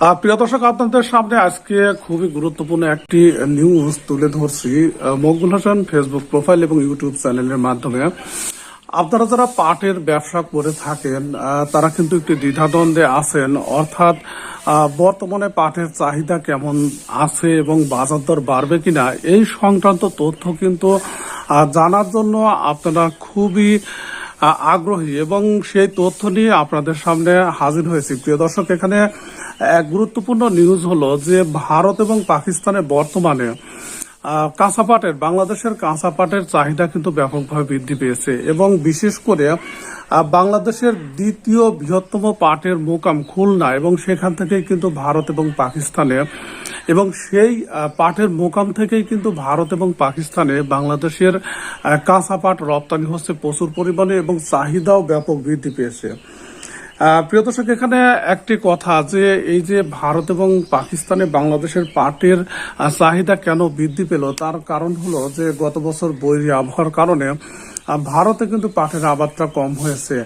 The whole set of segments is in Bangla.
প্রিয় দর্শক, আপনাদের সামনে আজকে খুবই গুরুত্বপূর্ণ একটি নিউজ তুলে ধরছি মকবুল হাসান ফেসবুক প্রোফাইল এবং ইউটিউব চ্যানেলের মাধ্যমে। আপনারা যারা পাটের ব্যবসা করে থাকেন তারা কিন্তু একটি দ্বিধাদ্বন্দ্বে আছেন। অর্থাৎ বর্তমানে পাটের চাহিদা কেমন আছে এবং বাজার দর বাড়বে কিনা, এই সংক্রান্ত তথ্য কিন্তু জানার জন্য আপনারা খুবই আগ্রহী এবং সেই তথ্য নিয়ে আপনাদের সামনে হাজির হয়েছি। প্রিয় দর্শক এখানে এক গুরুত্বপূর্ণ নিউজ হলো যে ভারত এবং পাকিস্তানে বর্তমানে আহ, কাঁচা পাটের বাংলাদেশের কাঁচা পাটের চাহিদা কিন্তু ব্যাপকভাবে বৃদ্ধি পেয়েছে এবং বিশেষ করে বাংলাদেশের দ্বিতীয় বৃহত্তম পাটের মোকাম খুলনা এবং সেখান থেকেই কিন্তু ভারত এবং পাকিস্তানে এবং সেই পাটের মোকাম থেকেই কিন্তু ভারত এবং পাকিস্তানে বাংলাদেশের কাঁচা পাট রপ্তানি হচ্ছে প্রচুর পরিমাণে এবং চাহিদাও ব্যাপক বৃদ্ধি পেয়েছে। প্রিয় দর্শক, এখানে একটি কথা যে এই যে ভারত এবং পাকিস্তানে বাংলাদেশের পাটের চাহিদা কেন বৃদ্ধি পেল, তার কারণ হলো যে গত বছর বৈরী আবহাওয়ার কারণে ভারতে কিন্তু পাটের আবাদটা কম হয়েছে।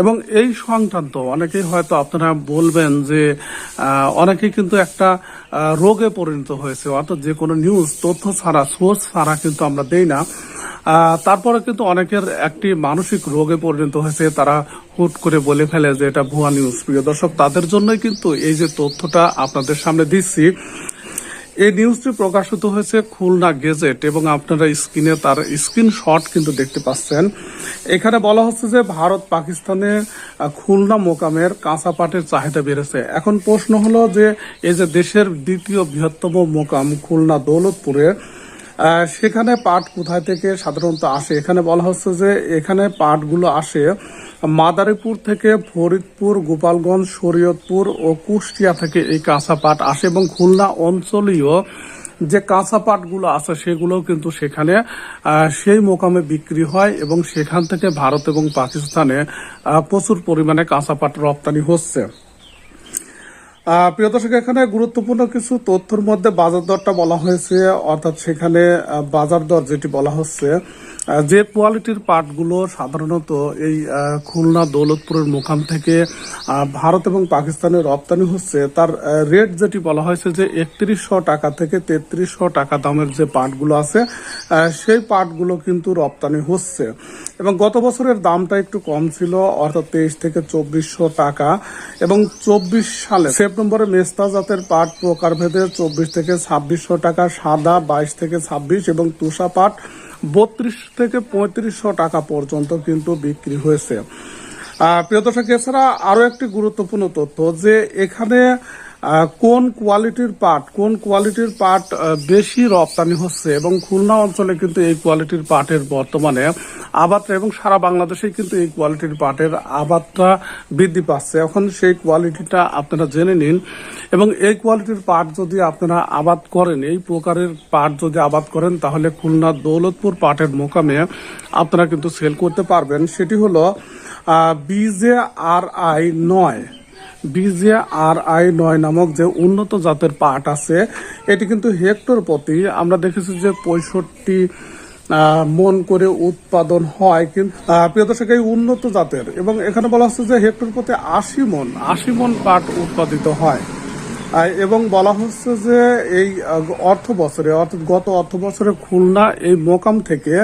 এবং এই সংক্রান্ত অনেকেই হয়তো আপনারা বলবেন যে অনেকেই কিন্তু একটা রোগে পরিণত হয়েছে। অর্থাৎ যে কোনো নিউজ তথ্য ছাড়া সোর্স ছাড়া কিন্তু আমরা দেই না। তারপরে কিন্তু অনেকের একটি মানসিক রোগে পরিণত হয়েছে। তারা হুট করে বলে ফেলে যে এটা ভুয়া নিউজ প্রিয় দর্শক, তাদের জন্যই কিন্তু এই যে তথ্যটা আপনাদের সামনে দিচ্ছি এই নিউজটি প্রকাশিত হয়েছে খুলনা গেজেট এবং আপনারা স্ক্রিনে তার স্ক্রিনশট কিন্তু দেখতে পাচ্ছেন। এখানে বলা হচ্ছে যে ভারত পাকিস্তানে খুলনা মোকামের কাঁচা পাটের চাহিদা বেড়েছে। এখন প্রশ্ন হলো যে এই যে দেশের দ্বিতীয় বৃহত্তম মোকাম খুলনা দৌলতপুরে সেখানে পাট কোথায় থেকে সাধারণত আসে? এখানে বলা হচ্ছে যে এখানে পাটগুলো আসে মাদারীপুর থেকে ফরিদপুর, গোপালগঞ্জ, শরীয়তপুর ও কুষ্টিয়া থেকে এই কাঁচা পাট আসে এবং খুলনা অঞ্চলীয় যে কাঁচা পাটগুলো আছে সেগুলো কিন্তু সেখানে সেই মোকামে বিক্রি হয় এবং সেখান থেকে ভারত এবং পাকিস্তানে প্রচুর পরিমাণে কাঁচা পাট রপ্তানি হচ্ছে। প্রিয় দর্শক, এখানে গুরুত্বপূর্ণ কিছু তথ্যের মধ্যে বাজার দরটা বলা হয়েছে, অর্থাৎ সেখানে বাজার দর যেটি বলা হচ্ছে যে কোয়ালিটির পাটগুলো সাধারণত এই খুলনা দৌলতপুরের মোকাম থেকে ভারত এবং পাকিস্তানে রপ্তানি হচ্ছে, তার রেট যেটি বলা হয়েছে যে একত্রিশশো টাকা থেকে তেত্রিশশো টাকা দামের যে পাটগুলো আছে সেই পাটগুলো কিন্তু রপ্তানি হচ্ছে। এবং গত বছরের দামটা একটু কম ছিল, অর্থাৎ তেইশ থেকে চব্বিশশো টাকা, এবং চব্বিশ সালে সেপ্টেম্বরে মেস্তা জাতের পাট, প্রকারভেদে চব্বিশ থেকে ছাব্বিশশো টাকা, সাদা বাইশ থেকে ছাব্বিশ এবং তুষা পাট বত্রিশ থেকে পঁয়ত্রিশশো টাকা পর্যন্ত কিন্তু বিক্রি হয়েছে। প্রিয় দর্শক, এছাড়া আরও একটি গুরুত্বপূর্ণ তথ্য যে এখানে কোন কোয়ালিটির পাট, কোন কোয়ালিটির পাট বেশি রপ্তানি হচ্ছে এবং খুলনা অঞ্চলে কিন্তু এই কোয়ালিটির পাটের বর্তমানে আবাদটা এবং সারা বাংলাদেশে কিন্তু এই কোয়ালিটির পাটের আবাদটা বৃদ্ধি পাচ্ছে। এখন সেই কোয়ালিটিটা আপনারা জেনে নিন এবং এই কোয়ালিটির পাট যদি আপনারা আবাদ করেন, এই প্রকারের পাট যদি আবাদ করেন, তাহলে খুলনা দৌলতপুর পাটের মোকামে আপনারা কিন্তু সেল করতে পারবেন। সেটি হলো বিজে আর আই নয়। বিজে আর আই নয় নামক যে উন্নত জাতের পাট আছে, এটি কিন্তু হেক্টর প্রতি। আমরা দেখেছি যে পঁয়ষট্টি মন করে উৎপাদন হয় কিন্তু প্রিয় দর্শক, এই উন্নত জাতের। এবং এখানে বলা হচ্ছে যে হেক্টর প্রতি আশি মন আশি মন পাট উৎপাদিত হয়। এবং বলা হচ্ছে যে এই অর্থ বছরে, অর্থাৎ গত অর্থ বছরে খুলনা এই মোকাম থেকে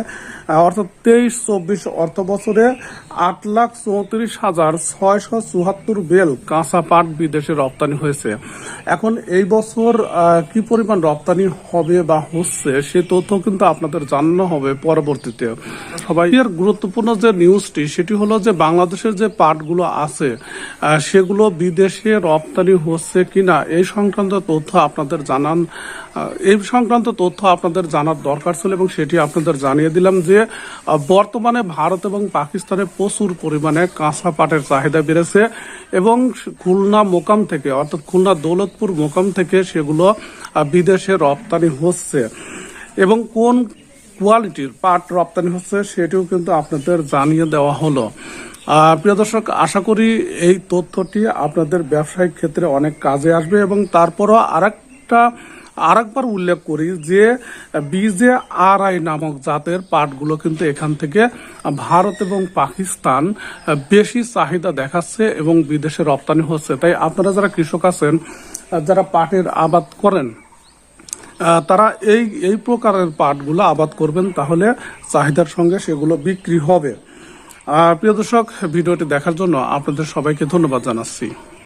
অর্থাৎ তেইশ, চব্বিশ অর্থ বছরে আট লাখ চৌত্রিশ হাজার ছয়শো চুয়াত্তর বেল কাঁচা পাট বিদেশে রপ্তানি হয়েছে। এখন এই বছর কি পরিমাণ রপ্তানি হবে বা হচ্ছে সে তথ্য কিন্তু আপনাদের জানানো হবে পরবর্তীতে। সবাই, এর গুরুত্বপূর্ণ যে নিউজটি, সেটি হলো যে বাংলাদেশের যে পাটগুলো আছে সেগুলো বিদেশে রপ্তানি হচ্ছে কিনা, এই সংক্রান্ত তথ্য আপনাদের জানান এই সংক্রান্ত তথ্য আপনাদের জানার দরকার ছিল এবং সেটি আপনাদের জানিয়ে দিলাম যে বর্তমানে ভারত এবং পাকিস্তানে প্রচুর পরিমাণে কাঁচা পাটের চাহিদা বেড়েছে এবং খুলনা মোকাম থেকে, অর্থাৎ খুলনা দৌলতপুর মোকাম থেকে সেগুলো বিদেশে রপ্তানি হচ্ছে। এবং কোন কোয়ালিটির পাট রপ্তানি হচ্ছে সেটিও কিন্তু আপনাদের জানিয়ে দেওয়া হলো। প্রিয় দর্শক, আশা করি এই তথ্যটি আপনাদের ব্যবসায়িক ক্ষেত্রে অনেক কাজে আসবে এবং তারপরও আরেকটা আরেকবার উল্লেখ করি যে বিজে আর আই নামক জাতের পাটগুলো কিন্তু এখান থেকে ভারত এবং পাকিস্তান বেশি চাহিদা দেখাচ্ছে এবং বিদেশে রপ্তানি হচ্ছে। তাই আপনারা যারা কৃষক আছেন, যারা পাটের আবাদ করেন, তারা এই এই প্রকারের পাটগুলো আবাদ করবেন, তাহলে চাহিদার সঙ্গে সেগুলো বিক্রি হবে। প্রিয় দর্শক, ভিডিওটি দেখার জন্য আপনাদের সবাইকে ধন্যবাদ জানাচ্ছি।